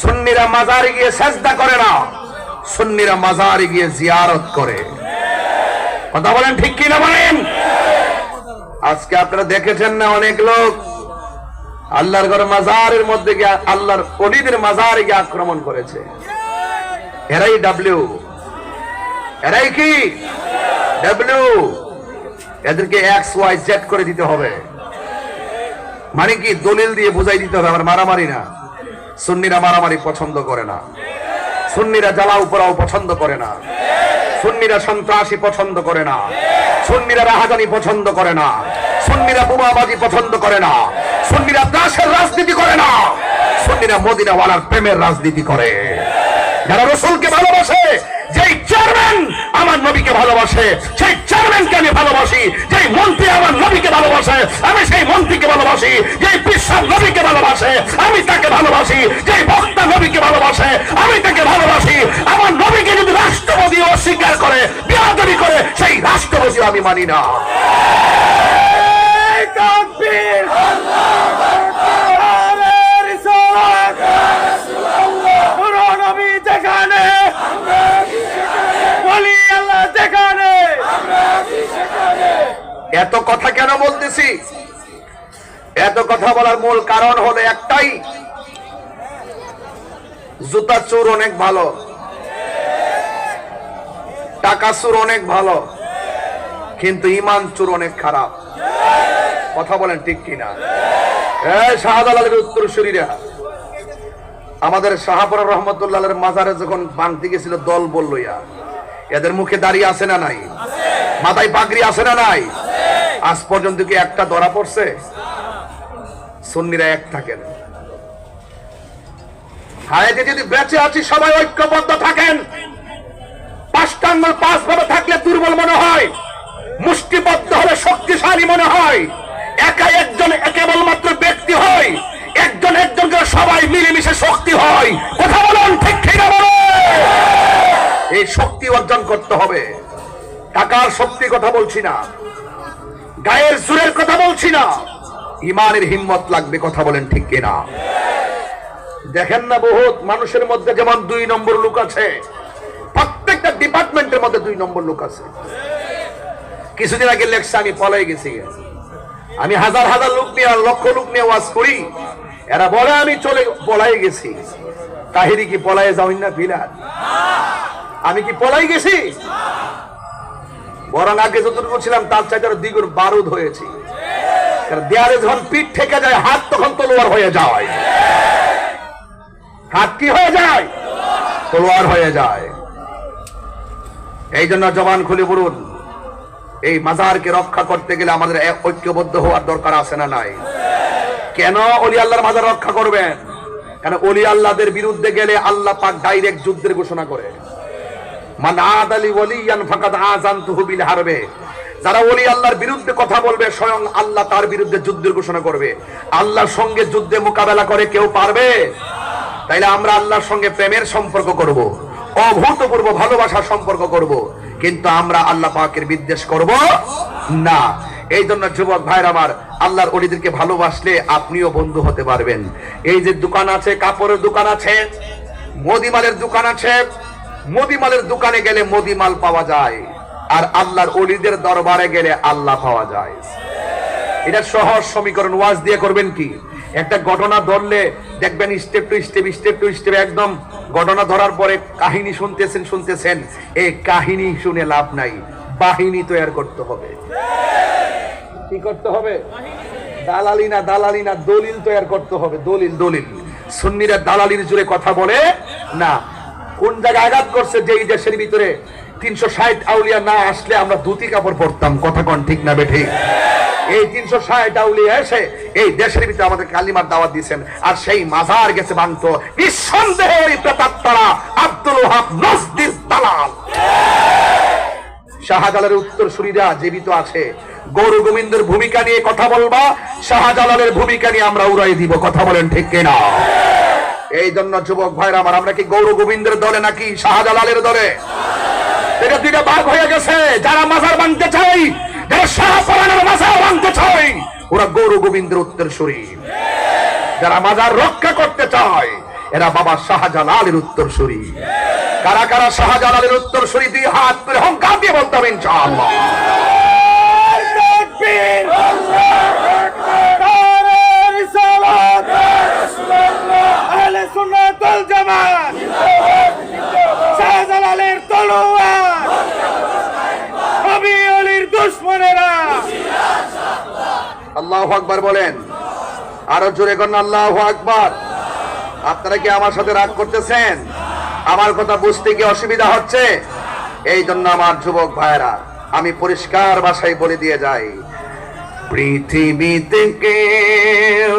সুন্নিরা মাজারে গিয়ে সেজদা করে না। সুন্নিরা মাজারে গিয়ে জিয়ারত করে। কথা বলেন ঠিক কি না বলেন? আজকে আপনারা দেখেছেন না অনেক লোক আল্লাহর ঘর মাজারের মধ্যে গিয়ে আল্লাহর অলিদের মাজারে গিয়ে আক্রমণ করেছে। এরাই ডাব্লিউ এরাই কি? ডাব্লিউ এদেরকে এক্স ওয়াই জেড করে দিতে হবে। মানে কি? দলিল দিয়ে বুঝাই দিতে হবে, আমার মারামারি না। সুন্নিরা মারামারি পছন্দ করে না। সুন্নিরা জ্বালাও পোড়াও পছন্দ করে না। সুন্নিরা সন্ত্রাসী পছন্দ করে না। সুন্নিরা রাহাজানি পছন্দ করে না। সুন্নিরা বোমাবাজি পছন্দ করে না। সুন্নিরা দাসের রাজনীতি করে না। সুন্নিরা মদিনাওয়ালার প্রেমের রাজনীতি করে। যারা রসুলকে ভালোবাসে যেই চেয়ারম্যান আমার নবীকে ভালোবাসে সেই চেয়ারম্যানকে আমি ভালোবাসি যেই মন্ত্রী আমার নবীকে ভালোবাসে আমি সেই মন্ত্রীকে ভালোবাসি যেই বিশ্বাস নবীকে ভালোবাসে আমি তাকে ভালোবাসি যেই বক্তা নবীকে ভালোবাসে আমি তাকে ভালোবাসি। আমার নবীকে যদি রাষ্ট্রপতি অস্বীকার করে বিয়াদবি করে সেই রাষ্ট্রপতি আমি মানি না। এত কেন বলতেছি এত কথা বলার মূল কারণ হলো একটাই জুতা চোর অনেক ভালো টাকা চোর অনেক ভালো, কিন্তু ইমান চোর অনেক খারাপ। কথা বলেন ঠিক কিনা? শাহজালালের উত্তর শরীরা। আমাদের শাহপুর রহমতুল্লাহের মাজারে যখন ভাঙতে গেছিল, দল বললইয়া এদের মুখে দাঁড়িয়ে আছে না নাই? মাথায় পাগড়ি আছে না নাই? আজ পর্যন্ত কি একটা ধরা পড়ছে? সুন্নিরা এক থাকেন। হায়াতে যদি বেঁচে আছি, সবাই ঐক্যবদ্ধ থাকেন। পাঁচটা আঙ্গুল পাঁচ ভাবে থাকলে দুর্বল মনে হয়। মুষ্টিবদ্ধ হলে শক্তিশালী মনে হয়। একা একজন কেবলমাত্র ব্যক্তি হয়। একজন একজনকে সবাই মিলেমিশে শক্তি হয়। কথা বলুন, ঠিক ঠিক বলো এই শক্তি অর্জন করতে হবে। টাকার শক্তি কথা বলছি না। গায়ের সুরের কথা বলছি না। ইমানের হিম্মত লাগবে কথা বলেন ঠিক কিনা? দেখেন না বহুত মানুষের মধ্যে যেমন দুই নম্বর লোক আছে, প্রত্যেকটা ডিপার্টমেন্টের মধ্যে দুই নম্বর লোক আছে। কিছুদিন আগে লেখছে, আমি পলাই গেছি। আমি হাজার হাজার লোক নিয়ে, আর লক্ষ লোক নিয়ে ওয়াজ করি। এরা বলে, আমি চলে পলাই গেছি। তাহিরি কি পলায় যাও না বিলাত আমি কি পলাই গেছি? বরং আগে যতটুকু ছিলাম, তার চাইতে আরও দ্বিগুণ বারুদ হয়েছি। কারণ দেয়ালে যখন পিঠ থেকে যায়, হাত তখন তলোয়ার হয়ে যায়। হাত কি হয়ে যায়? তলোয়ার হয়ে যায়। এই জন্য জবান খুলে বলুন এই মাজারকে রক্ষা করতে গেলে আমাদের ঐক্যবদ্ধ হওয়ার দরকার আছে না নাই? কেন অলি আল্লাহর মাজার রক্ষা করবেন? কেন অলি আল্লাহদের বিরুদ্ধে গেলে আল্লাহ পাক ডাইরেক্ট যুদ্ধের ঘোষণা করে। যারা ওলি আল্লাহর বিরুদ্ধে কথা বলবে, স্বয়ং আল্লাহ তার বিরুদ্ধে যুদ্ধের ঘোষণা করবে। আল্লাহর সঙ্গে যুদ্ধে মোকাবেলা করে কেউ পারবে? তাইলে আমরা আল্লাহর সঙ্গে প্রেমের সম্পর্ক করব, অভূতপূর্ব ভালোবাসার সম্পর্ক করব, কিন্তু আমরা আল্লাহ পাকের বিদ্বেষ করব না। এই জন্য যুবক ভাইর আমার, আল্লাহর অলিদেরকে ভালোবাসলে আপনিও বন্ধু হতে পারবেন। এই যে দোকান আছে, কাপড়ের দোকান আছে, মুদিমালের দোকান আছে মুদিমালের দোকানে গেলে মুদিমাল পাওয়া যায়, আর আল্লাহর অলিদের দরবারে গেলে আল্লাহ পাওয়া যায়। এটা সহজ সমীকরণ, ওয়াজ দিয়ে করবেন কি? একটা ঘটনা ধরলে দেখবেন step to step step to step একদম ঘটনা ধরার পরে কাহিনী শুনতেছেন শুনতেছেন, এই কাহিনী শুনে লাভ নাই, বাহিনী তৈরি করতে হবে। কি করতে হবে? দালালি না দালালি না, দলিল তৈরি করতে হবে, দলিল দলিল। সুন্নিরা দালালির জুড়ে কথা বলে, না কোন জায়গায় আঘাত করছে যে এই দেশের ভিতরে? তিনশো ষাট আউলিয়া না আসলে আমরা ধুতি কাপড় পরতাম, কথা কন ঠিক না বেঠি? এই তিনশো ষাট আউলিয়া এসে এই দেশের ভিতরে আমাদের কালিমার দাওয়াত দিয়েছেন, আর সেই মাজার গেছে বান্ত নিঃসন্দেহে ওই প্রেতাত্মারা আব্দুল ওহাব নজদির দালাল। শাহজালালের উত্তর সুরিরা জীবিত আছে। গৌর গোবিন্দের ভূমিকা নিয়ে কথা বলবা, শাহজালালের ভূমিকা নিয়ে আমরা উড়াই দিব, কথা বলেন ঠিক কিনা? এই জন্য যুবক ভাইরা আমার, আমরা কি গৌর গোবিন্দের দলে নাকি শাহজালালের দলে? এটা দুইটা ভাগ হয়ে গেছে, যারা মাজার বানতে চাই, যারা শাহপরানের মাজার বানতে চাই, ওরা গৌর গোবিন্দের উত্তর শরীর যারা মাজার রক্ষা করতে চায়, এরা বাবা শাহজালালের উত্তর সুরি। কারা কারা শাহজালালের উত্তর সুরি, দুই হাত তুলে হংকার দিয়ে বলতে হবে ইনশাআল্লাহ শাহজালালের কবি দুশ্মনেরা। আকবার বলেন। আরও জোরে করেন আকবার। আপনারা কি আমার সাথে রাগ করতেছেন? আমার কথা বুঝতে কি অসুবিধা হচ্ছে? এই জন্য আমার যুবক ভাইরা আমি পরিষ্কার ভাষায় বলে দিয়ে যাই। পৃথিবীতে কেউ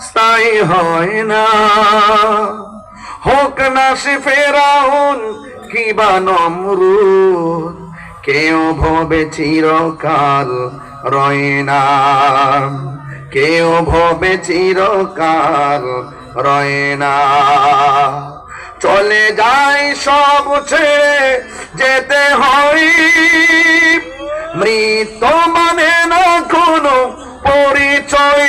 স্থায়ী হয় না। হোক না সে ফেরাউন কিবা নমরুদ, কেউ ভবে চিরকাল রয় না। কেউ ভবে চিরকাল রয় না। চলে যায় সব ছেড়ে যেতে হয়। মৃত মানে না কোনো পরিচয়।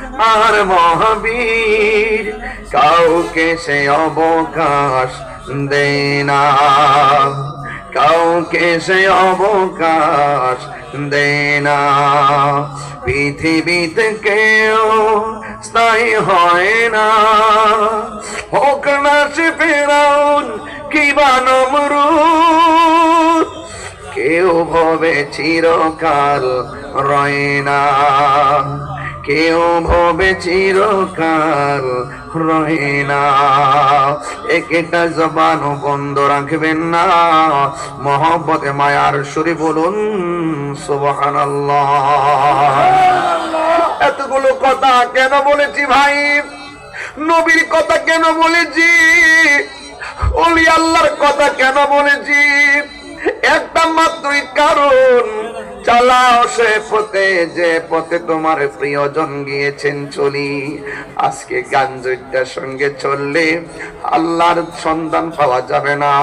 আর মহাবীর, কাউকে সে অবকাশ দেনা কাউকে সে অবকাশ দেনা পৃথিবীতে কেউ স্থায়ী হয় না। হোক না সে ফেরাউন কিবা নমরুদ, কেউ ভবে চিরকাল রয় না। কেউ ভবে চিরকাল রয় না। একটা জবান বন্ধ রাখবেন না। মহব্বতে মায়ার সুরে বলুন সুবহানাল্লাহ। এতগুলো কথা কেন বলেছি ভাই? নবীর কথা কেন বলেছি? ওলি আল্লাহর কথা কেন বলেছি? একটা মাত্রই কারণ চালাও সে পথে, যে পথে তোমার প্রিয়জন গিয়েছেন চলি। আজকে গাঞ্জটার সঙ্গে চললে আল্লাহর সন্ধান পাওয়া যাবে না।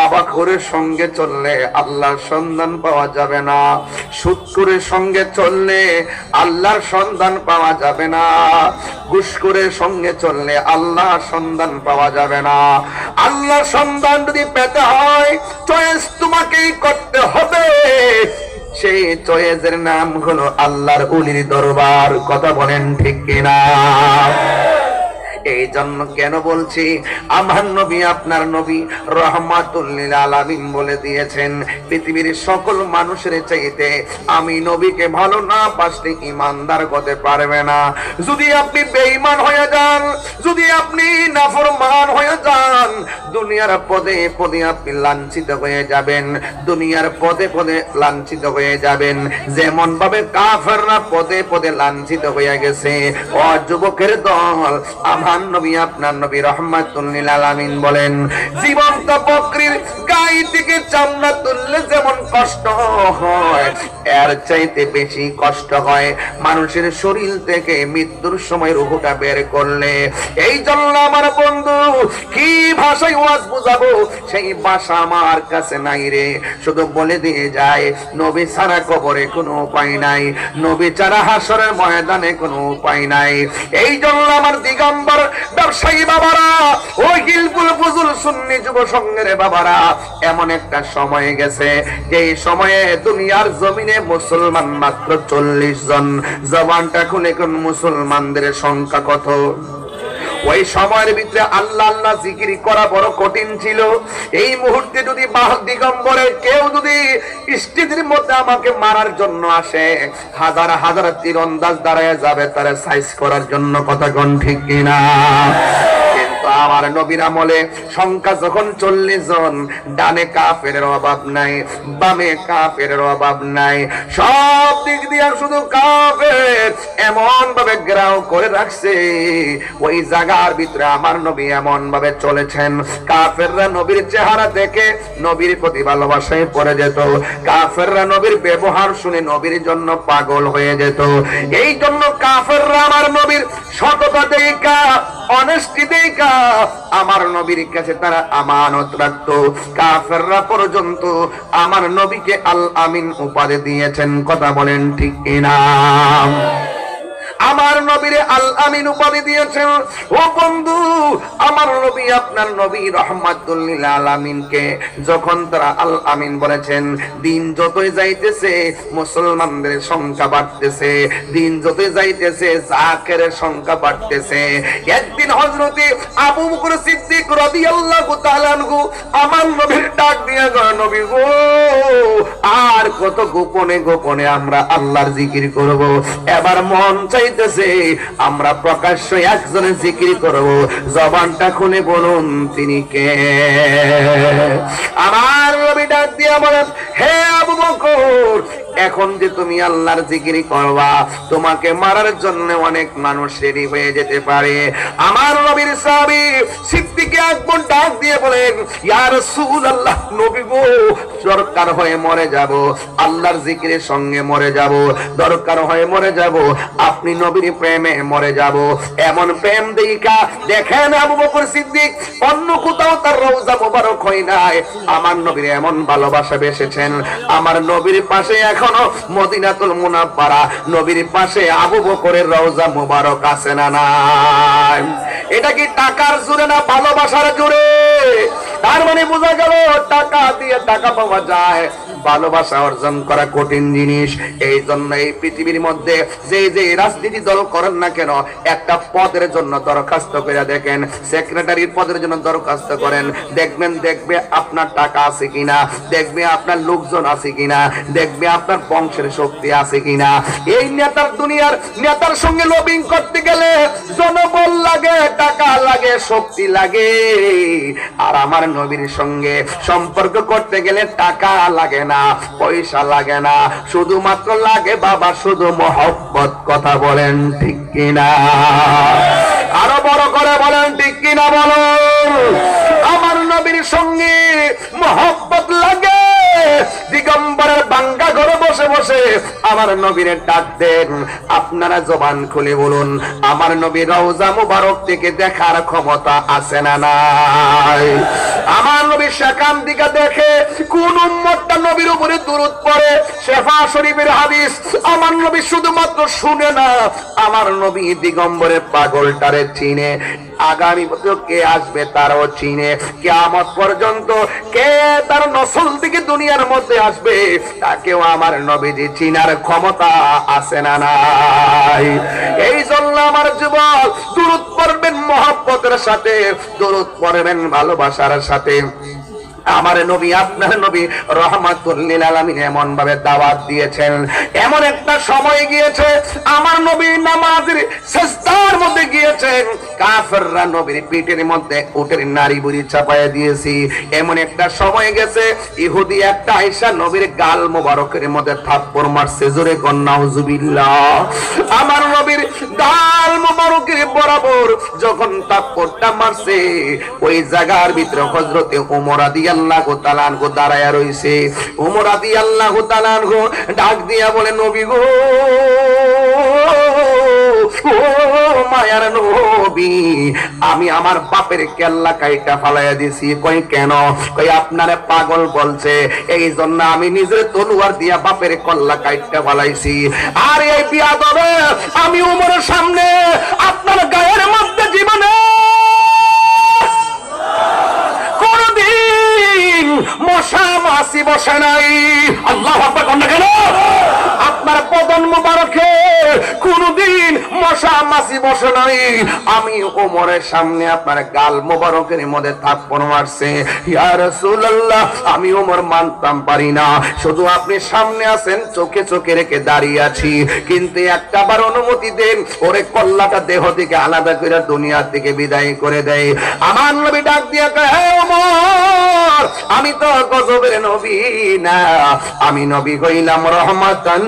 বাবা করে সঙ্গে চললে আল্লাহর সন্ধান পাওয়া যাবে না। সুৎকুরের সঙ্গে চললে আল্লাহর সন্ধান পাওয়া যাবে না। ঘুষকুরের সঙ্গে চললে আল্লাহর সন্ধান পাওয়া যাবে না। আল্লাহর সন্ধান যদি পেতে হয় চয়েস তোমাকেই করতে হবে। সেই চয়েসের নাম হলো আল্লাহর উলির দরবার। কথা বলেন ঠিক কিনা? এই জন্য কেন বলছি? আমার নবী আপনার নবী রহমাতুল্লিল আলামিন বলে দিয়েছেন, পৃথিবীর সকল মানুষের চাইতে আমি নবীকে ভালো না বাসলে ইমানদার হতে পারবে না। যদি আপনি বেঈমান হয়ে যান, যদি আপনি নাফরমান হয়ে যান, দুনিয়ার পদে পদে আপনি লাঞ্ছিত হয়ে যাবেন, দুনিয়ার পদে পদে লাঞ্ছিত হয়ে যাবেন। যেমন ভাবে কাফেররা পদে পদে লাঞ্ছিত হয়ে গেছে, ও যুবকের দল, আমার মানুষের শরীর থেকে মৃত্যুর সময় রুহুটা বের করলে। এই জন্য আমার বন্ধু, কি ভাষায় ওয়াজ বুঝাবো? সেই ভাষা আমার কাছে নাই রে। শুধু বলে দিয়ে যায়, নবী ছাড়া কবরে কোনো উপায় নাই, নবী ছাড়া হাসরের ময়দানে কোনো উপায় নাই। এই জন্য আমার দিগম্বর ব্যবসায়ী বাবারা, ওই হিলকুল ফুজুল সুন্নি যুব সংঘের বাবারা, এমন একটা সময় গেছে যে সময়ে দুনিয়ার জমিনে মুসলমান মাত্র চল্লিশ জন, জবানটা খুলে এখন মুসলমানদের সংখ্যা কত? ওই সময়ের ভিতরে আল্লাহ আল্লাহ জিকির করা বড় কঠিন ছিল। এই মুহূর্তে যদি দিগম্বরে কেউ যদি স্টেজের মধ্যে আমাকে মারার জন্য আসে, হাজার হাজার তীরন্দাজ দাঁড়ায় যাবে তারা সাইজ করার জন্য, কথা কন ঠিক কিনা? কিন্তু আমার নবীর আমলে সংখ্যা যখন চল্লিশ জন, ডানে কাফের অভাব নাই, বামে কাফের অভাব নাই। সব দিক দিয়ে শুধু কাফের এমন ভাবে গ্রাও করে রাখছে। ওই জায়গার ভিতরে আমার নবী এমন ভাবে চলেছেন। কাফেররা নবীর চেহারা দেখে নবীর প্রতি ভালোবাসায় পড়ে যেত। কাফেররা নবীর ব্যবহার শুনে নবীর জন্য পাগল হয়ে যেত। এই জন্য কাফেররা আমার নবীর সততা দেখা আমার নবীর কাছে তারা আমানত রাখত। কাফেররা পর্যন্ত আমার নবীকে আল আমিন উপাধি দিয়েছেন। কথা বলেন ঠিক কিনা? আমার নবীরে আল আমিন উপাধি দিয়েছেন। ও বন্ধু, আমার নবী আপনার নবী রহমাতুল্লিল আলামিনকে যখন তারা আল আমিন বলেছেন, দিন যতই যাইতেছে, মুসলমানদের সংখ্যা বাড়তেছে। দিন যতই যাইতেছে, জাকের সংখ্যা বাড়তেছে। একদিন হযরতে আবু বকর সিদ্দিক রাদিয়াল্লাহু তাআলা আমার নবীর ডাক দিয়ে গো, নবী গো আর কত গোপনে গোপনে আমরা আল্লাহর জিকির করব। এবার মন চাইতেছে, আমরা প্রকাশ্য একজনের জিকির করব। জবানটা খুলে বলুন, তিনি কে? আমার রবি ডাক দিয়া বলেন, হে আবু বকর এখন যে তুমি আল্লাহর জিকিরি করবা, তোমাকে মারার জন্য অনেক মানুষ রেডি হয়ে যেতে পারে। আমার নবীর সাহাবী সিদ্দিকে আকবর ডাক দিয়ে বলেন, ইয়া রাসূলুল্লাহ, নবী গো, দরকার হয়ে মরে যাব, আল্লাহর জিকিরের সঙ্গে মরে যাব, দরকার হয়ে মরে যাব, আপনি নবীর প্রেমে মরে যাব। এমন প্রেম দেইকা দেখেন আবু বকর সিদ্দিক, অন্য কোথাও তার রওজা মোবারক হয় নাই। আমার নবীর এমন ভালোবাসা বেসেছেন, আমার নবীর পাশে এখনও মদিনাতুল মুনাফারা নবীর পাশে আবু বকরের রওজা মোবারক আছে না নাই? এটা কি টাকার জোরে না ভালোবাসার জোরে তার মানে বোঝা গেল টাকা দিয়ে টাকা পাওয়া যায়। ভালোবাসা অর্জন করা কঠিন জিনিস। এই জন্য এই পৃথিবীর মধ্যে যে যে রাজনীতি দল করেন না কেন, একটা পদের জন্য দরখাস্ত করে দেখেন। সেক্রেটারির পদের জন্য দরখাস্ত করেন। দেখবেন, দেখবে আপনার টাকা আছে কিনা, দেখবে আপনার লোকজন আছে কিনা, দেখবে আপনার বংশের শক্তি আছে কিনা। এই নেতার দুনিয়ার নেতার সঙ্গে লবিং করতে গেলে জনবল লাগে, টাকা লাগে, শক্তি লাগে। আর আমার নবীর সঙ্গে সম্পর্ক করতে গেলে টাকা লাগে না। পয়সা লাগে না, শুধুমাত্র লাগে বাবা শুধু মহব্বত কথা বলেন ঠিক কিনা? আরও বড় করে বলেন ঠিক কিনা বলুন? আমার নবীর সঙ্গে মহব্বত লাগে বসে বসে আমার নবীর ডাক দেন। আপনারা জবান খুলে বলুন, আমার নবী রওজা মুবারক থেকে দেখার ক্ষমতা আছে না নাই? আমার নবী সেখান দিকে দেখে কোন উম্মতটা নবীর উপরে দূরত পড়ে। শেফা শরীফের হাদিস আমার নবী শুধুমাত্র শুনে না, আমার নবী দিগম্বরের পাগলটারে চিনে আগামী বছর কে আসবে তারও চিনে কেমত পর্যন্ত কে তার নসল থেকে দুনিয়ার মধ্যে আসবে? তাকেও আমার নবীজি চিনার ক্ষমতা আসে না নাই। এই জন্য আমার যুবক দূরত পড়বেন মহাব্বতের সাথে দূরত পড়বেন ভালোবাসার সাথে। আমার নবী, আপনার নবী রহমাতুল্লিল আলামিন এমন ভাবে দাওয়াত দিয়েছেন। এমন একটা সময় গিয়েছে, আমার নবী নামাজের মধ্যে গিয়েছেন। কাফেররা নবীর পিঠের মধ্যে উটের নারী বুড়ি দিয়েছি। এমন একটা সময় গেছে, ইহুদি একটা নবীর গাল মোবারকের মধ্যে থাপ্পড় মারছে। জোরে আমার নবীর গাল মোবারকের বরাবর যখন থাপ্পড়টা মারছে, ওই জায়গার ভিতরে হজরতে ওমর আদি ডাক দিয়া বলে, নবী গো মায়ার নবী, আমি আমার বাপের কেল্লা কাইটা ফালাইয়া দিছি। কই, কেন? কই, আপনারে পাগল বলছে। এই জন্য আমি নিজের তলুয়ার দিয়া বাপের কল্লা কাইটা ফালাইছি। আর, এই বিয়া আমি উমরের সামনে আপনার গায়ের মধ্যে জীবনে মশা মাসি বসে নাই। আল্লাহ কেন? আপনার পদন মুবারকে কোনদিন মশা মাসি বসে নাই। আমি ওমরের সামনে আপনার গাল মুবারকের মধ্যে থাপ্পড় মারছে। ইয়া রাসূলুল্লাহ, আমি ওমর মানতাম পারি না। শুধু আপনি সামনে আছেন, চোখে চোখে রেখে দাঁড়িয়ে আছি। কিন্তু একটা বার অনুমতি দেন, ওরে কল্লাটা দেহ থেকে আলাদা করে দুনিয়ার থেকে বিদায় করে দেয়। আমার নবী ডাক দিয়া হে ওমর, আমি তো গজবের নবী না। আমি নবী হইলাম রহমাতান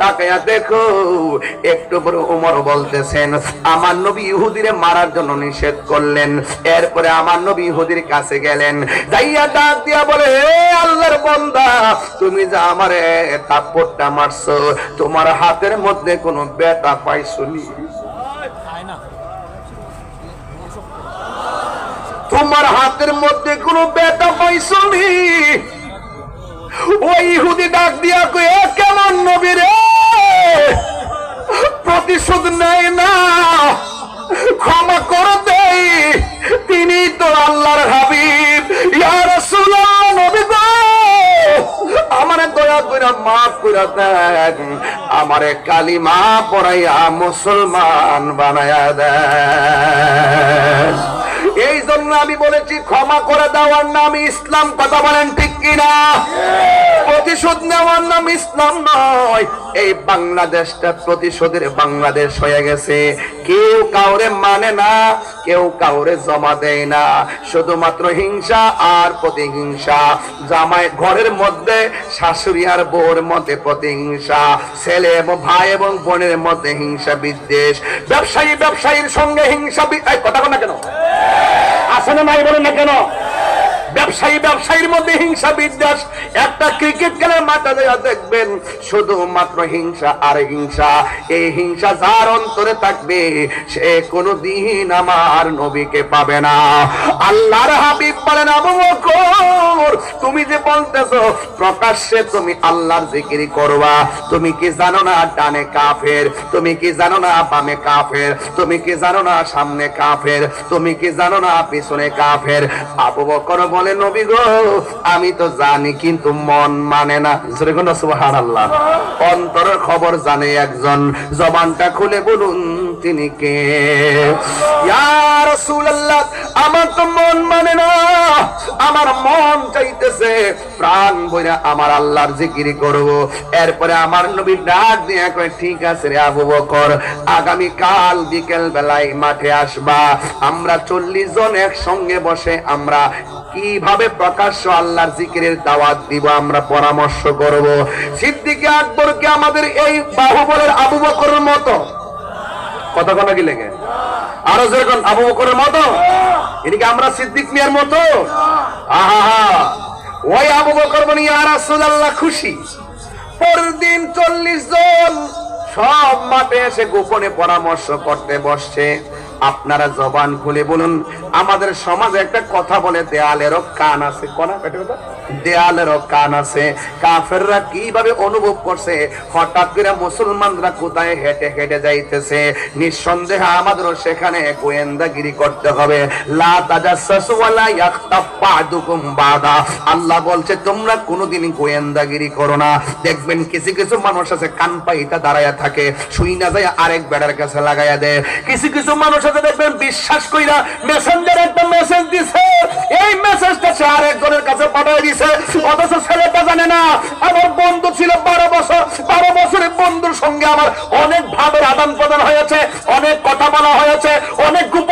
তাকায়া দেখো, একটু পরে বলতেছেন, আমার নবী ইহুদিরে মারার জন্য নিষেধ করলেন, এরপরে আমার নবী ইহুদির কাছে গেলেন, যাইয়া ডাক দিয়া বলে আল্লাহর বন্দা, তুমি যা আমারে থাপ্পড়টা মারছো, তোমার হাতের মধ্যে কোনো ব্যথা পাইছনি তোমার হাতের মধ্যে কোনো ব্যথা পাইছনি ওই ইহুদি ডাক দিয়া কয়ে কেমন নবী রে? প্রতিশোধ নেয় না। ক্ষমা করে দেই। তিনি তো আল্লাহর হাবিব। ইয়া রাসূলুল্লাহ, নবী গো। আমারে দয়া করে মাফ করে দেন। আমারে কালিমা পড়াইয়া মুসলমান বানায়া দেন। এই জন্য আমি বলেছি ক্ষমা করে দেওয়ার নাম ইসলাম কথা বলেন ঠিক কিনা? প্রতিশোধ নেওয়ার নাম ইসলাম নয়। এই বাংলাদেশটা প্রতিশোধের বাংলাদেশ হয়ে গেছে। কেউ কাউরে মানে না, কেউ কাউরে জমা দেয় না। শুধুমাত্র হিংসা আর প্রতিহিংসা। জামাই ঘরের মধ্যে, শাশুড়ি আর বউর মধ্যে প্রতিহিংসা। ছেলে এবং ভাই এবং বোনের মধ্যে হিংসা বিদ্বেষ। ব্যবসায়ী ব্যবসায়ীর সঙ্গে হিংসা কথা না কেন? না নাই বলেন না কেন? ব্যবসায়ী, ব্যবসায়ীর মধ্যে হিংসা বিদ্বেষ। একটা ক্রিকেট খেলার মাঠে দেখবেন, শুধুমাত্র হিংসা আর হিংসা। এই হিংসা যার অন্তরে থাকবে, সে কোনোদিন আমার নবীকে পাবে না। আল্লাহর হাবিব বলেন, আবু বকর, তুমি যে বলতেছো, প্রকাশ্যে তুমি আল্লাহর জিকির করবা। তুমি কি জানো না ডানে কাফের? তুমি কি জানো না বামে কাফের? তুমি কি জানো না সামনে কাফের? তুমি কি জানো না পিছনে কাফের? আবু বকর বলে নবী গো, আমি তো জানি কিন্তু মন মানে না। সুবহানাল্লাহ। অন্তরের খবর জানে একজন, জবানটা খুলে বলুন তিনি কে? আমার তো মন মানে না। আমার মন চাইতেছে প্রাণ বইরা আমার আল্লাহর জিকির করব। এরপরে আমার নবী ডাক দিয়ে কয়, ঠিক আছে রে আবু বকর, আগামী কাল বিকেল বেলায় মাঠে আসবা। আমরা চল্লিশ জন একসঙ্গে বসে আমরা কীভাবে প্রকাশ্য আল্লাহর জিকিরের দাওয়াত দিব আমরা পরামর্শ করব? সিদ্দিকে আকবরকে আমাদের এই বাহুবলের আবু বকরের মতো। কথা কথা কি লেগে? আরও যেরকম আবু বকরের মতো? এদিকে আমরা সিদ্দিক মিয়ার মতো? আহা ওই আবু বকর বনি রাসূলুল্লাহ খুশি। পরের দিন চল্লিশ জন সব মাঠে এসে গোপনে পরামর্শ করতে বসছে। আপনারা জবান খুলে বলুন, আমাদের সমাজে একটা কথা বলে, দেয়ালেরও কান আছে। কোনা পেটে দেয়ালেরও কান আছে। কাফেররা কীভাবে অনুভব করছে? হঠাৎ করে মুসলমানরা কোথায় হেঁটে হেঁটে যাইতেছে? নিঃসন্দেহে আমাদেরও সেখানে গোয়েন্দাগিরি করতে হবে। আল্লাহ বলছে, তোমরা কোনোদিন গোয়েন্দাগিরি করো না। দেখবেন কিছু কিছু মানুষ আছে, কান পাইটা দাঁড়ায়া থাকে শুই না যায় আরেক বেড়ার কাছে লাগাইয়া দেয়। কিছু কিছু মানুষ আছে দেখবেন, বিশ্বাস কইরা মেসেঞ্জার একটা মেসেজ দিছে। এই মেসেজটা সে আরেকজনের কাছে পাঠিয়ে দিছে। অথচ ছেলেটা জানে না, আমার বন্ধু ছিল বারো বছর। বারো বছরের বন্ধুর সঙ্গে আমার অনেক ভাবের আদান প্রদান হয়েছে, অনেক কথা বলা হয়েছে, অনেক গোপন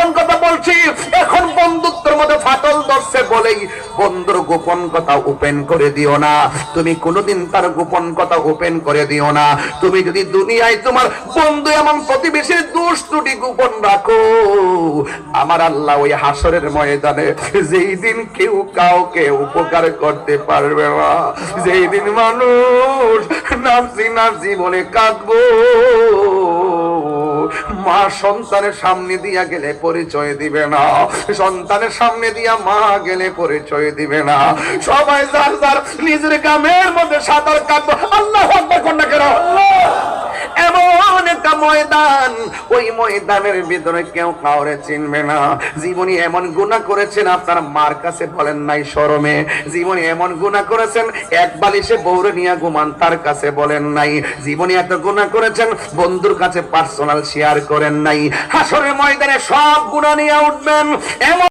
ধরছে বলেই বন্ধুর গোপন কথা ওপেন করে দিও না। তুমি কোনোদিন তার গোপন কথা ওপেন করে দিও না। তুমি যদি দুনিয়ায় তোমার বন্ধু এবং প্রতিবেশীর দোষ ত্রুটি গোপন রাখো, আমার আল্লাহ ওই হাসরের ময়দানে যেই দিন কেউ কাউকে উপকার করতে পারবে না, যেই দিন মানুষ নাফসি নাফসি বলে কাঁদবো। মা সন্তানের সামনে দিয়া গেলে পরিচয় দিবে না। সন্তানের সামনে দিয়া মা গেলে পরিচয় দিবে না। সবাই যার যার নিজের গ্রামের মধ্যে সাঁতার কাটবো, আল্লাহ কন্যা কেন ফাঁকা ময়দান। ওই ময়দানের ভিতরে কেউ কাউরে চিনবে না। জীবনী এমন গুণা করেছেন, আপনার মার কাছে বলেন নাই শরমে। জীবনী এমন গুণা করেছেন, এক বালিশে বৌরে নিয়ে ঘুমান, তার কাছে বলেন নাই। জীবনী এত গুণা করেছেন, বন্ধুর কাছে পার্সোনাল শেয়ার করেন নাই। হাসরের ময়দানে সব গুণা নিয়ে উঠবেন। এমন